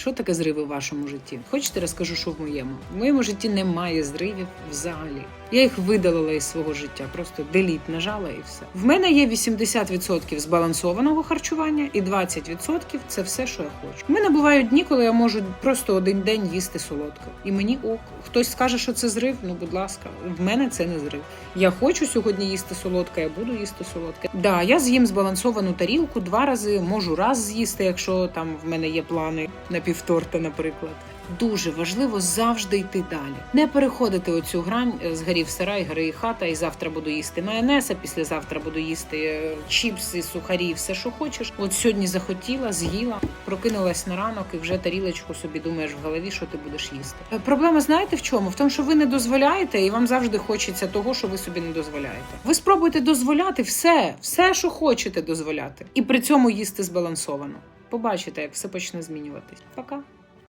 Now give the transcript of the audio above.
Що таке зриви в вашому житті? Хочете, розкажу, що в моєму? В моєму житті немає зривів взагалі. Я їх видалила із свого життя, просто деліт нажала і все. В мене є 80% збалансованого харчування і 20% це все, що я хочу. У мене бувають дні, коли я можу просто один день їсти солодке. І мені ок. Хтось скаже, що це зрив. Ну, будь ласка, в мене це не зрив. Я хочу сьогодні їсти солодке, я буду їсти солодке. Да, я з'їм збалансовану тарілку два рази, можу раз з'їсти, якщо там в мене є плани на півторта, наприклад. Дуже важливо завжди йти далі, не переходити оцю грань е, згорів сарай, гори хата, і завтра буду їсти майонез, а післязавтра буду їсти е, чіпси, сухарі, все, що хочеш. От сьогодні захотіла, з'їла, прокинулась на ранок і вже тарілочку собі думаєш в голові, що ти будеш їсти. Е, Проблема знаєте в чому? В тому, що ви не дозволяєте, і вам завжди хочеться того, що ви собі не дозволяєте. Ви спробуйте дозволяти все, все, що хочете дозволяти, і при цьому їсти збалансовано. Побачите, як все почне змінюватись. Пока.